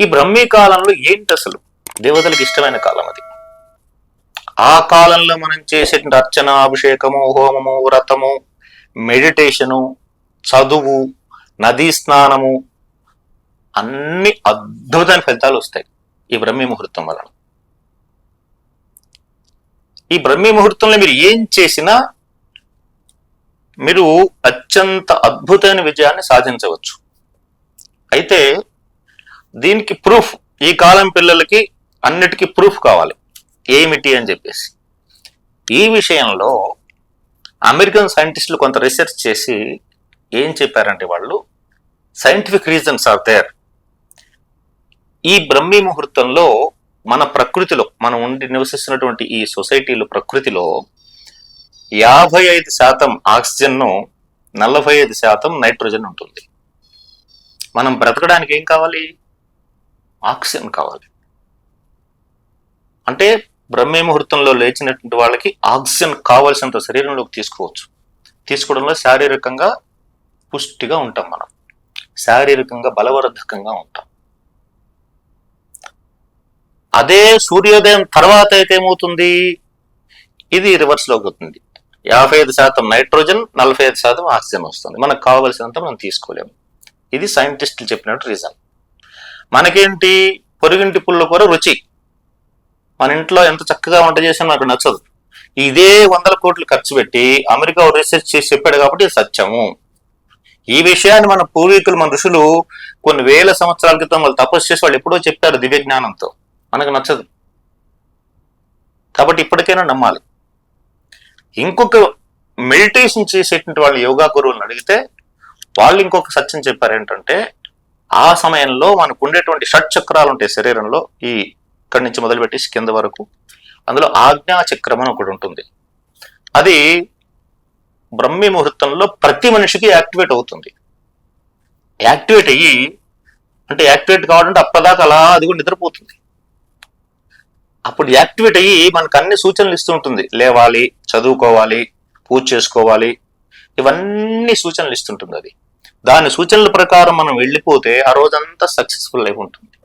ఈ బ్రహ్మీ కాలంలో ఏంటి అసలు? దేవతలకు ఇష్టమైన కాలం అది. ఆ కాలంలో మనం చేసేటువంటి అర్చన అభిషేకము హోమము వ్రతము మెడిటేషను చదువు నదీ స్నానము అన్ని అద్భుతమైన ఫలితాలు వస్తాయి ఈ బ్రహ్మీ ముహూర్తం వలన. ఈ బ్రహ్మీ ముహూర్తంలో మీరు ఏం చేసినా మీరు అత్యంత అద్భుతమైన విజయాన్ని సాధించవచ్చు. అయితే దీనికి ప్రూఫ్ ఈ కాలం పిల్లలకి అన్నిటికీ ప్రూఫ్ కావాలి. ఏమిటి అని చెప్పేసి. ఈ విషయంలో అమెరికన్ సైంటిస్టులు కొంత రీసెర్చ్ చేసి ఏం చెప్పారంటే వాళ్ళు సైంటిఫిక్ రీజన్స్ ఆర్ దేర్ ఈ బ్రహ్మీ ముహూర్తంలో మన ప్రకృతిలో మనం ఉండి నివసిస్తున్నటువంటి ఈ సొసైటీలో ప్రకృతిలో యాభై ఐదు శాతం ఆక్సిజన్ను నలభై ఐదు శాతం నైట్రోజన్ ఉంటుంది. మనం బ్రతకడానికి ఏం కావాలి? ఆక్సిజన్ కావాలి. అంటే బ్రహ్మీ ముహూర్తంలో లేచినటువంటి వాళ్ళకి ఆక్సిజన్ కావలసినంత శరీరంలోకి తీసుకోవచ్చు. తీసుకోవడంలో శారీరకంగా పుష్టిగా ఉంటాం మనం. శారీరకంగా బలవర్ధకంగా ఉంటాం. అదే సూర్యోదయం తర్వాత అయితే ఏమవుతుంది? ఇది రివర్స్లోకి అవుతుంది యాభై ఐదు శాతం నైట్రోజన్ నలభై ఐదు శాతం ఆక్సిజన్ వస్తుంది. మనకు కావలసినంత మనం తీసుకోలేము. ఇది సైంటిస్టులు చెప్పినట్టు రీజన్ మనకేంటి? పొరుగింటి పుల్ల కూర రుచి. మన ఇంట్లో ఎంత చక్కగా వంట చేసినా నాకు నచ్చదు. ఇదే వందల కోట్లు ఖర్చు పెట్టి అమెరికా రీసెర్చ్ చేసి చెప్పాడు కాబట్టి ఇది సత్యము. ఈ విషయాన్ని మన పూర్వీకులు మన ఋషులు కొన్ని వేల సంవత్సరాల క్రితం వాళ్ళు తపస్సు చేసి వాళ్ళు ఎప్పుడో చెప్పారు దివ్య జ్ఞానంతో. మనకు నచ్చదు. కాబట్టి ఇప్పటికైనా నమ్మాలి. ఇంకొక మెడిటేషన్ చేసేటువంటి వాళ్ళు యోగా గురువులను అడిగితే వాళ్ళు ఇంకొక సత్యం చెప్పారు ఏంటంటే ఆ సమయంలో మనకు ఉండేటువంటి షట్ చక్రాలు ఉంటాయి శరీరంలో. ఈ ఇక్కడి నుంచి మొదలుపెట్టి కింద వరకు. అందులో ఆజ్ఞా చక్రం అని ఒకటి ఉంటుంది అది బ్రహ్మీ ముహూర్తంలో ప్రతి మనిషికి యాక్టివేట్ అవుతుంది. యాక్టివేట్ అయ్యి అంటే యాక్టివేట్ కావాలంటే అప్పటిదాకా అలా అది కూడా నిద్రపోతుంది. అప్పుడు యాక్టివేట్ అయ్యి మనకు అన్ని సూచనలు ఇస్తూ ఉంటుంది లేవాలి చదువుకోవాలి పూజ చేసుకోవాలి. ఇవన్నీ సూచనలు ఇస్తుంటుంది అది. దాని సూచనల ప్రకారం మనం వెళ్ళిపోతే ఆ రోజంతా సక్సెస్ఫుల్ అయి ఉంటుంది.